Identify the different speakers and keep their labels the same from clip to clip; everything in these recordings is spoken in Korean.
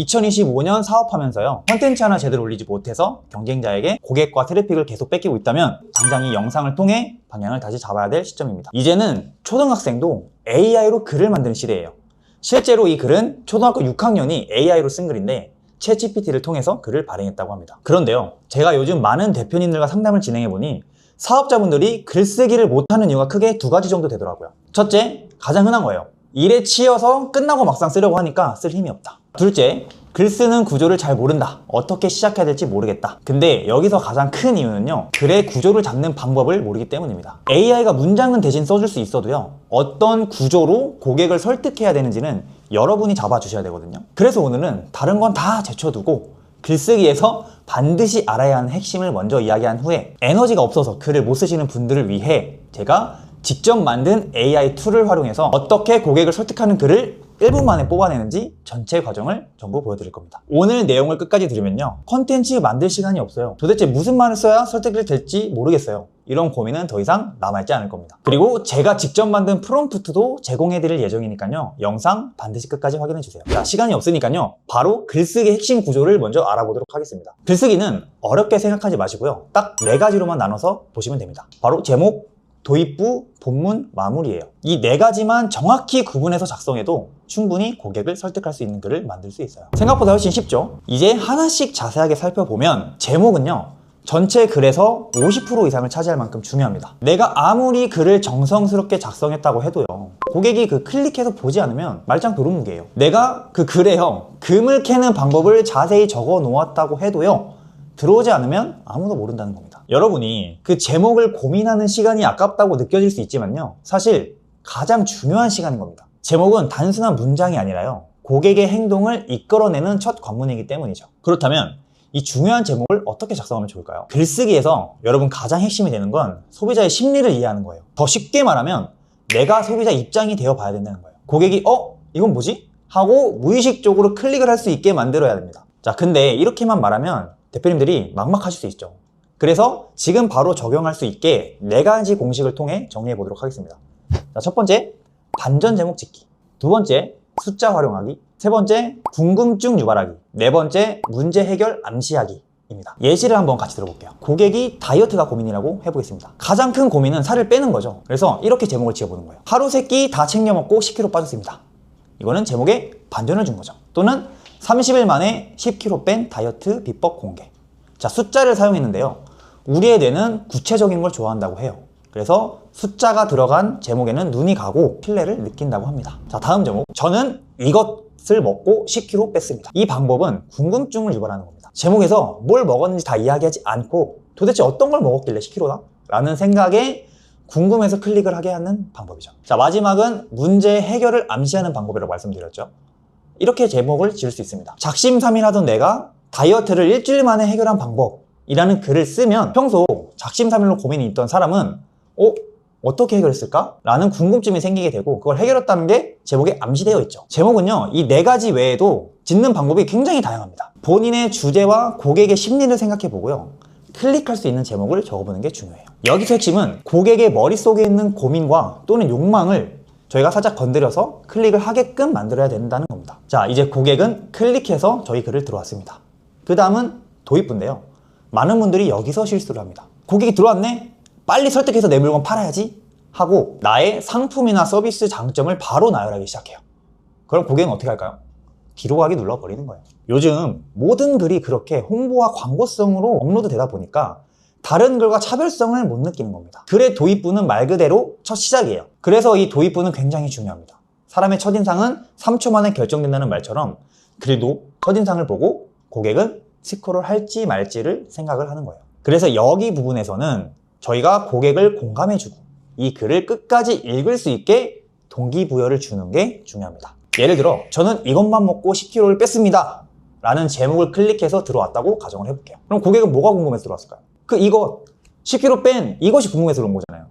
Speaker 1: 2025년 사업하면서요 컨텐츠 하나 제대로 올리지 못해서 경쟁자에게 고객과 트래픽을 계속 뺏기고 있다면 당장 이 영상을 통해 방향을 다시 잡아야 될 시점입니다. 이제는 초등학생도 AI로 글을 만드는 시대예요. 실제로 이 글은 초등학교 6학년이 AI로 쓴 글인데 챗GPT를 통해서 글을 발행했다고 합니다. 그런데요 제가 요즘 많은 대표님들과 상담을 진행해보니 사업자분들이 글쓰기를 못하는 이유가 크게 두 가지 정도 되더라고요. 첫째 가장 흔한 거예요. 일에 치여서 끝나고 막상 쓰려고 하니까 쓸 힘이 없다. 둘째, 글 쓰는 구조를 잘 모른다. 어떻게 시작해야 될지 모르겠다. 근데 여기서 가장 큰 이유는요. 글의 구조를 잡는 방법을 모르기 때문입니다. AI가 문장은 대신 써줄 수 있어도요. 어떤 구조로 고객을 설득해야 되는지는 여러분이 잡아주셔야 되거든요. 그래서 오늘은 다른 건 다 제쳐두고 글쓰기에서 반드시 알아야 하는 핵심을 먼저 이야기한 후에 에너지가 없어서 글을 못 쓰시는 분들을 위해 제가 직접 만든 AI 툴을 활용해서 어떻게 고객을 설득하는 글을 1분 만에 뽑아내는지 전체 과정을 전부 보여드릴 겁니다. 오늘 내용을 끝까지 들으면요. 컨텐츠 만들 시간이 없어요. 도대체 무슨 말을 써야 설득이 될지 모르겠어요. 이런 고민은 더 이상 남아있지 않을 겁니다. 그리고 제가 직접 만든 프롬프트도 제공해드릴 예정이니까요. 영상 반드시 끝까지 확인해주세요. 자, 시간이 없으니까요. 바로 글쓰기 핵심 구조를 먼저 알아보도록 하겠습니다. 글쓰기는 어렵게 생각하지 마시고요. 딱 네 가지로만 나눠서 보시면 됩니다. 바로 제목, 도입부, 본문, 마무리예요. 이 네 가지만 정확히 구분해서 작성해도 충분히 고객을 설득할 수 있는 글을 만들 수 있어요. 생각보다 훨씬 쉽죠? 이제 하나씩 자세하게 살펴보면 제목은요. 전체 글에서 50% 이상을 차지할 만큼 중요합니다. 내가 아무리 글을 정성스럽게 작성했다고 해도요. 고객이 그 클릭해서 보지 않으면 말짱 도루묵이에요. 내가 그 글에요. 금을 캐는 방법을 자세히 적어 놓았다고 해도요. 들어오지 않으면 아무도 모른다는 겁니다. 여러분이 그 제목을 고민하는 시간이 아깝다고 느껴질 수 있지만요. 사실 가장 중요한 시간인 겁니다. 제목은 단순한 문장이 아니라요. 고객의 행동을 이끌어내는 첫 관문이기 때문이죠. 그렇다면 이 중요한 제목을 어떻게 작성하면 좋을까요? 글쓰기에서 여러분 가장 핵심이 되는 건 소비자의 심리를 이해하는 거예요. 더 쉽게 말하면 내가 소비자 입장이 되어 봐야 된다는 거예요. 고객이 어? 이건 뭐지? 하고 무의식적으로 클릭을 할 수 있게 만들어야 됩니다. 자, 근데 이렇게만 말하면 대표님들이 막막하실 수 있죠. 그래서 지금 바로 적용할 수 있게 네 가지 공식을 통해 정리해 보도록 하겠습니다. 자, 첫 번째, 반전 제목 짓기. 두 번째, 숫자 활용하기. 세 번째, 궁금증 유발하기. 네 번째, 문제 해결 암시하기. 입니다. 예시를 한번 같이 들어볼게요. 고객이 다이어트가 고민이라고 해보겠습니다. 가장 큰 고민은 살을 빼는 거죠. 그래서 이렇게 제목을 지어보는 거예요. 하루 세 끼 다 챙겨 먹고 10kg 빠졌습니다. 이거는 제목에 반전을 준 거죠. 또는 30일 만에 10kg 뺀 다이어트 비법 공개. 자, 숫자를 사용했는데요. 우리의 뇌는 구체적인 걸 좋아한다고 해요. 그래서 숫자가 들어간 제목에는 눈이 가고 신뢰를 느낀다고 합니다. 자, 다음 제목. 저는 이것을 먹고 10kg 뺐습니다. 이 방법은 궁금증을 유발하는 겁니다. 제목에서 뭘 먹었는지 다 이야기하지 않고 도대체 어떤 걸 먹었길래 10kg나? 라는 생각에 궁금해서 클릭을 하게 하는 방법이죠. 자, 마지막은 문제 해결을 암시하는 방법이라고 말씀드렸죠. 이렇게 제목을 지을 수 있습니다. 작심삼일하던 내가 다이어트를 일주일 만에 해결한 방법. 이라는 글을 쓰면 평소 작심삼일로 고민이 있던 사람은 어? 어떻게 해결했을까? 라는 궁금증이 생기게 되고 그걸 해결했다는 게 제목에 암시되어 있죠. 제목은요, 이 네 가지 외에도 짓는 방법이 굉장히 다양합니다. 본인의 주제와 고객의 심리를 생각해 보고요. 클릭할 수 있는 제목을 적어보는 게 중요해요. 여기서 핵심은 고객의 머릿속에 있는 고민과 또는 욕망을 저희가 살짝 건드려서 클릭을 하게끔 만들어야 된다는 겁니다. 자, 이제 고객은 클릭해서 저희 글을 들어왔습니다. 그 다음은 도입부인데요. 많은 분들이 여기서 실수를 합니다. 고객이 들어왔네? 빨리 설득해서 내 물건 팔아야지? 하고 나의 상품이나 서비스 장점을 바로 나열하기 시작해요. 그럼 고객은 어떻게 할까요? 가기 눌러버리는 거예요. 요즘 모든 글이 그렇게 홍보와 광고성으로 업로드 되다 보니까 다른 글과 차별성을 못 느끼는 겁니다. 글의 도입부는 말 그대로 첫 시작이에요. 그래서 이 도입부는 굉장히 중요합니다. 사람의 첫인상은 3초 만에 결정된다는 말처럼 글도 첫인상을 보고 고객은 스크롤 할지 말지를 생각을 하는 거예요. 그래서 여기 부분에서는 저희가 고객을 공감해주고 이 글을 끝까지 읽을 수 있게 동기부여를 주는 게 중요합니다. 예를 들어 저는 이것만 먹고 10kg를 뺐습니다. 라는 제목을 클릭해서 들어왔다고 가정을 해볼게요. 그럼 고객은 뭐가 궁금해서 들어왔을까요? 그 이것 10kg 뺀 이것이 궁금해서 그런 거잖아요.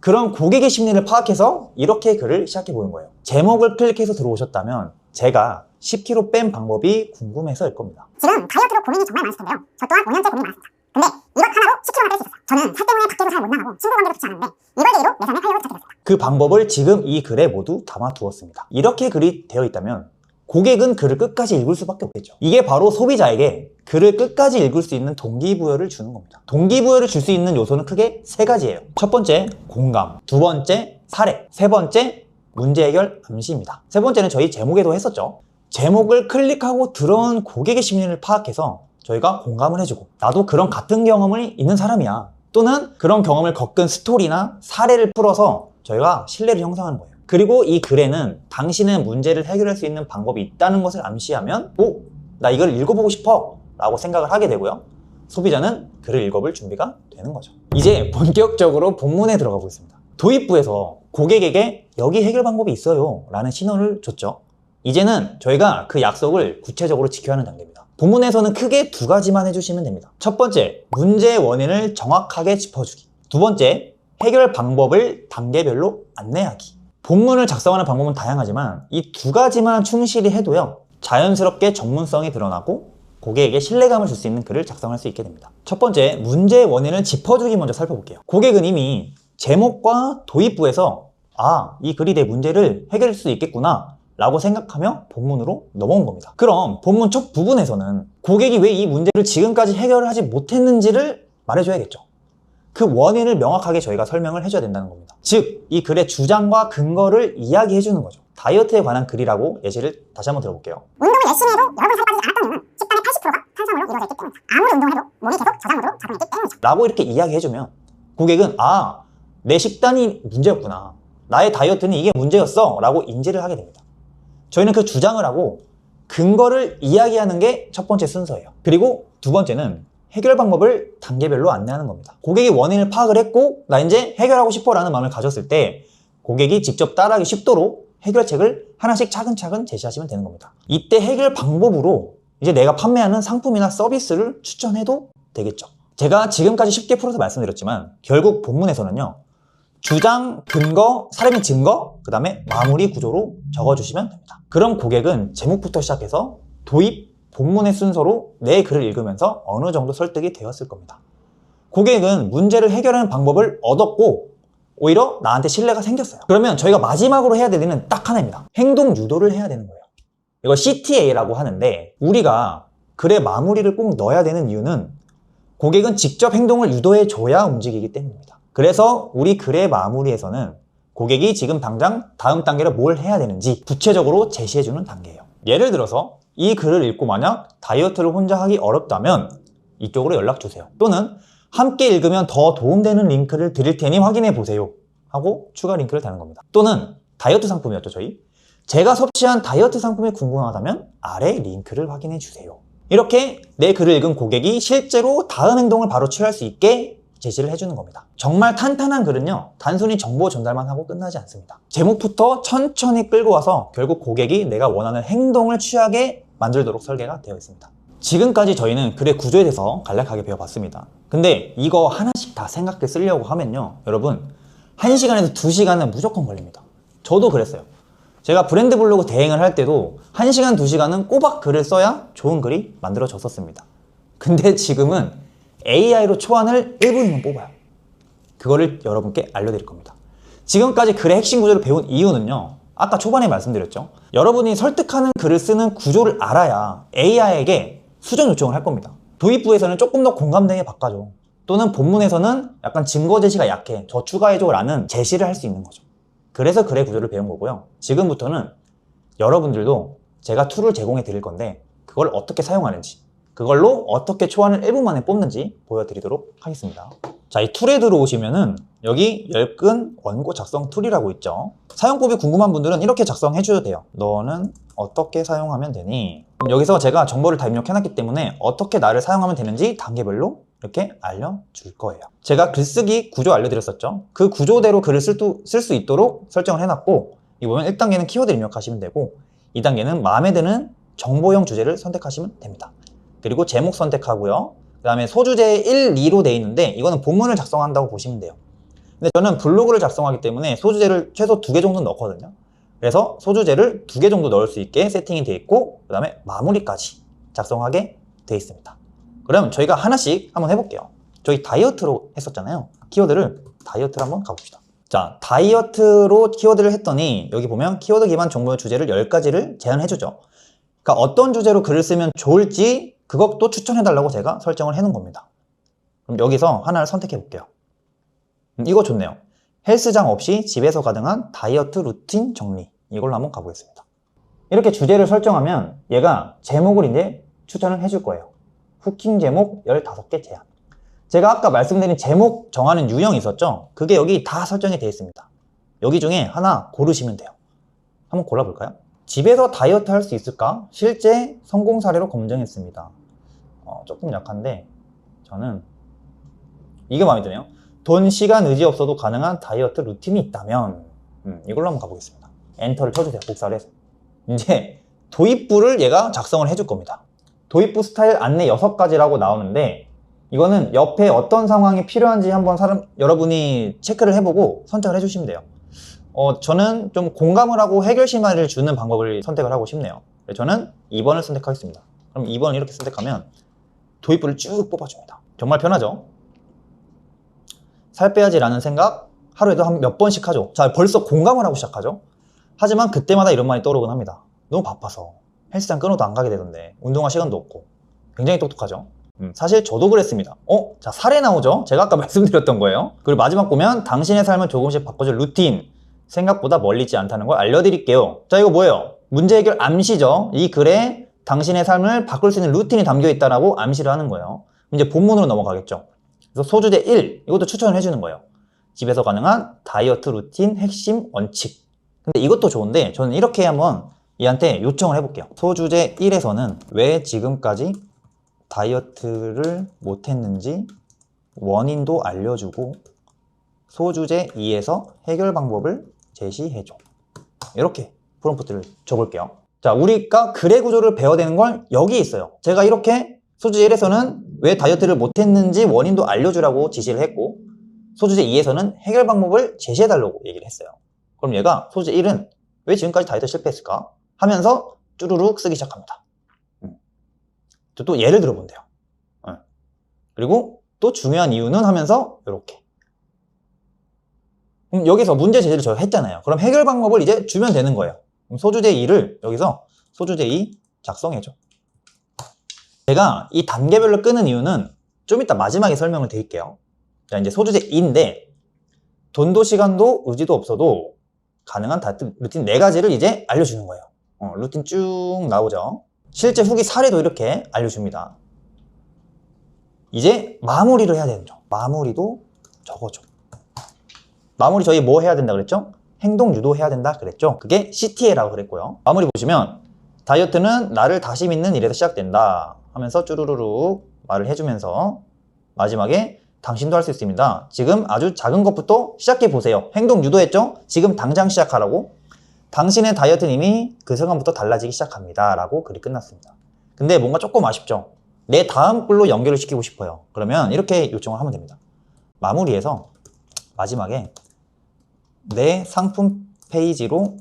Speaker 1: 그런 고객의 심리를 파악해서 이렇게 글을 시작해 보는 거예요. 제목을 클릭해서 들어오셨다면 제가 10kg 뺀 방법이 궁금해서일 겁니다.
Speaker 2: 지금 다이어트로 고민이 정말 많으실 텐데요. 저 또한 5년째 고민이 많았습니다. 근데 이것 하나로 10kg나 뺄 수 있었어요. 저는 살 때문에 밖에도 잘 못 나가고 친구 관계도 좋지 않은데 이걸 계기로 내 삶을 하려고 시작했습니다.
Speaker 1: 그 방법을 지금 이 글에 모두 담아 두었습니다. 이렇게 글이 되어 있다면 고객은 글을 끝까지 읽을 수밖에 없겠죠. 이게 바로 소비자에게 글을 끝까지 읽을 수 있는 동기부여를 주는 겁니다. 동기부여를 줄 수 있는 요소는 크게 세 가지예요. 첫 번째, 공감. 두 번째, 사례. 세 번째, 문제 해결 암시입니다. 세 번째는 저희 제목에도 했었죠. 제목을 클릭하고 들어온 고객의 심리를 파악해서 저희가 공감을 해주고 나도 그런 같은 경험을 있는 사람이야. 또는 그런 경험을 겪은 스토리나 사례를 풀어서 저희가 신뢰를 형성하는 거예요. 그리고 이 글에는 당신의 문제를 해결할 수 있는 방법이 있다는 것을 암시하면 오, 나 이걸 읽어보고 싶어 라고 생각을 하게 되고요. 소비자는 글을 읽어볼 준비가 되는 거죠. 이제 본격적으로 본문에 들어가 보겠습니다. 도입부에서 고객에게 여기 해결 방법이 있어요 라는 신호를 줬죠. 이제는 저희가 그 약속을 구체적으로 지켜야 하는 단계입니다. 본문에서는 크게 두 가지만 해주시면 됩니다. 첫 번째, 문제의 원인을 정확하게 짚어주기. 두 번째, 해결 방법을 단계별로 안내하기. 본문을 작성하는 방법은 다양하지만 이 두 가지만 충실히 해도요, 자연스럽게 전문성이 드러나고 고객에게 신뢰감을 줄 수 있는 글을 작성할 수 있게 됩니다. 첫 번째, 문제의 원인을 짚어주기 먼저 살펴볼게요. 고객은 이미 제목과 도입부에서 아, 이 글이 내 문제를 해결할 수 있겠구나 라고 생각하며 본문으로 넘어온 겁니다. 그럼 본문 첫 부분에서는 고객이 왜 이 문제를 지금까지 해결하지 못했는지를 말해줘야겠죠. 그 원인을 명확하게 저희가 설명을 해줘야 된다는 겁니다. 즉, 이 글의 주장과 근거를 이야기해주는 거죠. 다이어트에 관한 글이라고 예시를 다시 한번 들어볼게요.
Speaker 2: 열심히 해도 여러 번살 빠지지 이유는 식단의 80%가 탄수화물로 이루어져 있기 때문이다. 아무리 운동해도 몸이 계속 저장으로 작용했기 때문이죠.
Speaker 1: 라고 이렇게 이야기해주면 고객은 아, 내 식단이 문제였구나. 나의 다이어트는 이게 문제였어. 라고 인지를 하게 됩니다. 저희는 그 주장을 하고 근거를 이야기하는 게 첫 번째 순서예요. 그리고 두 번째는 해결 방법을 단계별로 안내하는 겁니다. 고객이 원인을 파악을 했고 나 이제 해결하고 싶어 라는 마음을 가졌을 때 고객이 직접 따라하기 쉽도록 해결책을 하나씩 차근차근 제시하시면 되는 겁니다. 이때 해결 방법으로 이제 내가 판매하는 상품이나 서비스를 추천해도 되겠죠. 제가 지금까지 쉽게 풀어서 말씀드렸지만 결국 본문에서는요. 주장, 근거, 및 증거, 그 다음에 마무리 구조로 적어주시면 됩니다. 그럼 고객은 제목부터 시작해서 도입, 본문의 순서로 내 글을 읽으면서 어느 정도 설득이 되었을 겁니다. 고객은 문제를 해결하는 방법을 얻었고 오히려 나한테 신뢰가 생겼어요. 그러면 저희가 마지막으로 해야 될 일은 딱 하나입니다. 행동 유도를 해야 되는 거예요. 이거 CTA라고 하는데 우리가 글의 마무리를 꼭 넣어야 되는 이유는 고객은 직접 행동을 유도해 줘야 움직이기 때문입니다. 그래서 우리 글의 마무리에서는 고객이 지금 당장 다음 단계로 뭘 해야 되는지 구체적으로 제시해 주는 단계예요. 예를 들어서 이 글을 읽고 만약 다이어트를 혼자 하기 어렵다면 이쪽으로 연락 주세요. 또는 함께 읽으면 더 도움되는 링크를 드릴 테니 확인해 보세요. 하고 추가 링크를 다는 겁니다. 또는 다이어트 상품이었죠, 저희. 제가 섭취한 다이어트 상품이 궁금하다면 아래 링크를 확인해 주세요. 이렇게 내 글을 읽은 고객이 실제로 다음 행동을 바로 취할 수 있게 제시를 해주는 겁니다. 정말 탄탄한 글은요, 단순히 정보 전달만 하고 끝나지 않습니다. 제목부터 천천히 끌고 와서 결국 고객이 내가 원하는 행동을 취하게 만들도록 설계가 되어 있습니다. 지금까지 저희는 글의 구조에 대해서 간략하게 배워봤습니다. 근데 이거 하나씩 다 생각해 쓰려고 하면요, 여러분, 1시간에서 2시간은 무조건 걸립니다. 저도 그랬어요. 제가 브랜드 블로그 대행을 할 때도 1시간, 2시간은 꼬박 글을 써야 좋은 글이 만들어졌었습니다. 근데 지금은 AI로 초안을 1분이면 뽑아요. 그거를 여러분께 알려드릴 겁니다. 지금까지 글의 핵심 구조를 배운 이유는요. 아까 초반에 말씀드렸죠. 여러분이 설득하는 글을 쓰는 구조를 알아야 AI에게 수정 요청을 할 겁니다. 도입부에서는 조금 더 공감되게 바꿔줘. 또는 본문에서는 약간 증거 제시가 약해. 저 추가해줘 라는 제시를 할 수 있는 거죠. 그래서 글의 구조를 배운 거고요. 지금부터는 여러분들도 제가 툴을 제공해 드릴 건데 그걸 어떻게 사용하는지 그걸로 어떻게 초안을 1분 만에 뽑는지 보여드리도록 하겠습니다. 자, 이 툴에 들어오시면은 여기 열근 원고 작성 툴이라고 있죠. 사용법이 궁금한 분들은 이렇게 작성해 줘도 돼요. 너는 어떻게 사용하면 되니? 여기서 제가 정보를 다 입력해놨기 때문에 어떻게 나를 사용하면 되는지 단계별로 이렇게 알려줄 거예요. 제가 글쓰기 구조 알려드렸었죠. 그 구조대로 글을 쓸 수 있도록 설정을 해놨고 이 보면 1단계는 키워드 입력하시면 되고 2단계는 마음에 드는 정보형 주제를 선택하시면 됩니다. 그리고 제목 선택하고요. 그 다음에 소주제 1, 2로 돼 있는데 이거는 본문을 작성한다고 보시면 돼요. 근데 저는 블로그를 작성하기 때문에 소주제를 최소 두 개 정도 넣거든요. 그래서 소주제를 두 개 정도 넣을 수 있게 세팅이 되어 있고 그 다음에 마무리까지 작성하게 되어 있습니다. 그럼 저희가 하나씩 한번 해볼게요. 저희 다이어트로 했었잖아요. 키워드를 다이어트로 한번 가봅시다. 자, 다이어트로 키워드를 했더니 여기 보면 키워드 기반 정보의 주제를 10가지를 제안해주죠. 그러니까 어떤 주제로 글을 쓰면 좋을지 그것도 추천해달라고 제가 설정을 해놓은 겁니다. 그럼 여기서 하나를 선택해 볼게요. 음, 이거 좋네요. 헬스장 없이 집에서 가능한 다이어트 루틴 정리. 이걸로 한번 가보겠습니다. 이렇게 주제를 설정하면 얘가 제목을 이제 추천을 해줄 거예요. 후킹 제목 15개 제안. 제가 아까 말씀드린 제목 정하는 유형이 있었죠? 그게 여기 다 설정이 되어 있습니다. 여기 중에 하나 고르시면 돼요. 한번 골라볼까요? 집에서 다이어트 할 수 있을까? 실제 성공 사례로 검증했습니다. 어, 조금 약한데 저는 이게 마음에 드네요. 돈, 시간, 의지 없어도 가능한 다이어트 루틴이 있다면 음, 이걸로 한번 가보겠습니다. 엔터를 쳐주세요. 복사를 해서. 이제 도입부를 얘가 작성을 해줄 겁니다. 도입부 스타일 안내 6가지라고 나오는데 이거는 옆에 어떤 상황이 필요한지 한번 사람, 여러분이 체크를 해보고 선택을 해주시면 돼요. 어, 저는 좀 공감을 하고 해결 심화를 주는 방법을 선택을 하고 싶네요. 그래서 저는 2번을 선택하겠습니다. 그럼 2번을 이렇게 선택하면 도입부를 쭉 뽑아줍니다. 정말 편하죠? 살 빼야지라는 생각 하루에도 한 몇 번씩 하죠. 자, 벌써 공감을 하고 시작하죠. 하지만 그때마다 이런 말이 떠오르곤 합니다. 너무 바빠서 헬스장 끊어도 안 가게 되던데 운동할 시간도 없고 굉장히 똑똑하죠. 음, 사실 저도 그랬습니다. 어? 자, 사례 나오죠? 제가 아까 말씀드렸던 거예요. 그리고 마지막 보면 당신의 삶을 조금씩 바꿔줄 루틴 생각보다 멀리지 않다는 걸 알려드릴게요. 자, 이거 뭐예요? 문제 해결 암시죠? 이 글에 당신의 삶을 바꿀 수 있는 루틴이 담겨 있다라고 암시를 하는 거예요. 이제 본문으로 넘어가겠죠. 그래서 소주제 1, 이것도 추천을 해주는 거예요. 집에서 가능한 다이어트 루틴 핵심 원칙. 근데 이것도 좋은데 저는 이렇게 한번 얘한테 요청을 해볼게요. 소주제 1에서는 왜 지금까지 다이어트를 못했는지 원인도 알려주고 소주제 2에서 해결 방법을 제시해줘. 이렇게 프롬프트를 줘볼게요. 자, 우리가 글의 구조를 배워야 되는 건 여기 있어요. 제가 이렇게 소주제 1에서는 왜 다이어트를 못했는지 원인도 알려주라고 지시를 했고 소주제 2에서는 해결 방법을 제시해달라고 얘기를 했어요. 그럼 얘가 소주제 1은 왜 지금까지 다이어트 실패했을까? 하면서 쭈루룩 쓰기 시작합니다. 음. 또 예를 들어본대요. 어. 그리고 또 중요한 이유는 하면서 이렇게. 그럼 여기서 문제 제시를 저 했잖아요. 그럼 해결 방법을 이제 주면 되는 거예요. 소주제 2를 여기서 소주제 2 작성해줘. 제가 이 단계별로 끄는 이유는 좀 이따 마지막에 설명을 드릴게요. 자, 이제 소주제 2인데 돈도 시간도 의지도 없어도 가능한 다이어트 루틴 네 가지를 이제 알려주는 거예요. 어, 루틴 쭉 나오죠. 실제 후기 사례도 이렇게 알려줍니다. 이제 마무리를 해야 되는 죠 마무리도 적어줘. 마무리 저희 뭐 해야 된다 그랬죠? 행동 유도해야 된다 그랬죠? 그게 CTA라고 그랬고요. 마무리 보시면 다이어트는 나를 다시 믿는 일에서 시작된다 하면서 쭈루루루 말을 해주면서 마지막에 당신도 할 수 있습니다. 지금 아주 작은 것부터 시작해 보세요. 행동 유도했죠? 지금 당장 시작하라고. 당신의 다이어트는 이미 그 순간부터 달라지기 시작합니다. 라고 글이 끝났습니다. 근데 뭔가 조금 아쉽죠? 내 다음 글로 연결을 시키고 싶어요. 그러면 이렇게 요청을 하면 됩니다. 마무리해서 마지막에 내 상품 페이지로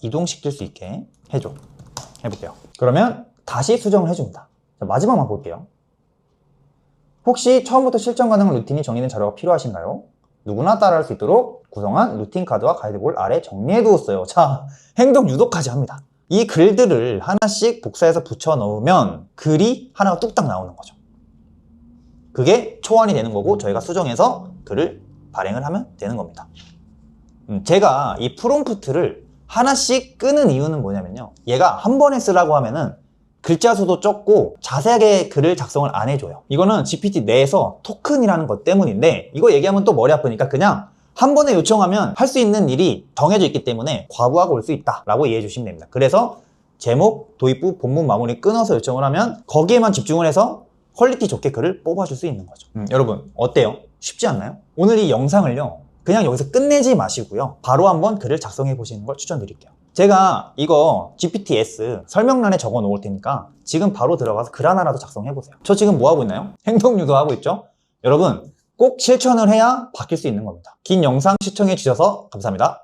Speaker 1: 이동시킬 수 있게 해줘. 해볼게요. 그러면 다시 수정을 해줍니다. 자, 마지막만 볼게요. 혹시 처음부터 실전 가능한 루틴이 정의된 자료가 필요하신가요? 누구나 따라할 수 있도록 구성한 루틴 카드와 가이드볼 아래 정리해 두었어요. 자, 행동 유도까지 합니다. 이 글들을 하나씩 복사해서 붙여 넣으면 글이 하나가 뚝딱 나오는 거죠. 그게 초안이 되는 거고 저희가 수정해서 글을 발행을 하면 되는 겁니다. 음, 제가 이 프롬프트를 하나씩 끄는 이유는 뭐냐면요. 얘가 한 번에 쓰라고 하면은 글자 수도 적고 자세하게 글을 작성을 안 해줘요. 이거는 GPT 내에서 토큰이라는 것 때문인데 이거 얘기하면 또 머리 아프니까 그냥 한 번에 요청하면 할 수 있는 일이 정해져 있기 때문에 과부하가 올 수 있다 라고 이해해 주시면 됩니다. 그래서 제목, 도입부, 본문 마무리 끊어서 요청을 하면 거기에만 집중을 해서 퀄리티 좋게 글을 뽑아줄 수 있는 거죠. 음, 여러분 어때요? 쉽지 않나요? 오늘 이 영상을요 그냥 여기서 끝내지 마시고요 바로 한번 글을 작성해 보시는 걸 추천드릴게요. 제가 이거 GPT-S 설명란에 적어 놓을 테니까 지금 바로 들어가서 글 하나라도 작성해 보세요. 저 지금 뭐 하고 있나요? 행동 유도하고 있죠? 여러분 꼭 실천을 해야 바뀔 수 있는 겁니다. 긴 영상 시청해 주셔서 감사합니다.